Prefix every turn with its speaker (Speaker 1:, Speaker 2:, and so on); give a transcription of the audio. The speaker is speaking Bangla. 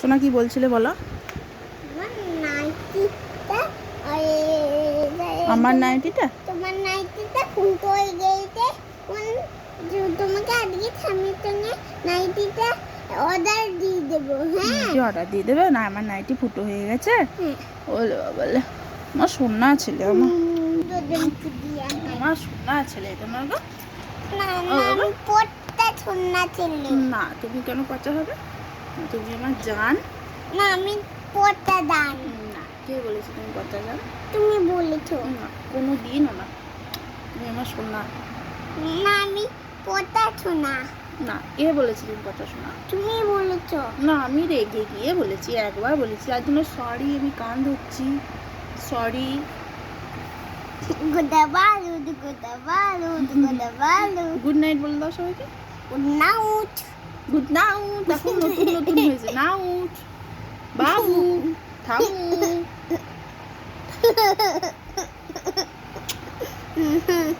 Speaker 1: সোনা কি বলছিলে বলো?
Speaker 2: আমার নাইটিটা? তোমার নাইটিটা ফুটো হয়ে গেছে তোমাকে আজকে স্বামীর সঙ্গে নাইটিটা অর্ডার দিয়ে দেবো হ্যাঁ?
Speaker 1: অর্ডার দিয়ে দেবে? না আমার নাইটি ফুটো হয়ে গেছে।
Speaker 2: হ্যাঁ।
Speaker 1: বলে বলে আমার সোনা ছেলে আমার।
Speaker 2: আমার
Speaker 1: সোনা ছেলে তোমার গো?
Speaker 2: না না পড়তে ছেলে।
Speaker 1: না তুমি কেন পচা হবে? তুমি আমার জান।
Speaker 2: না আমি পড়তে দান
Speaker 1: না কে বলেছে তুমি পচা জান
Speaker 2: তুমি বলেছ।
Speaker 1: না কোনো দিনও না। তুমি আমার সোনা।
Speaker 2: না আমি পড়তে শোনা
Speaker 1: না কে বলেছে তুমি পচা সোনা?
Speaker 2: তুমি বলেছ।
Speaker 1: না আমি রেগে গিয়ে বলেছি একবার বলেছি। আর জন্য সরি আমি কান ধরছি। সরি গুড নাইট বলে দাও সবাইকে।
Speaker 2: গুড নাইট
Speaker 1: গুড নাইট এখন নতুন 好。嗯哼。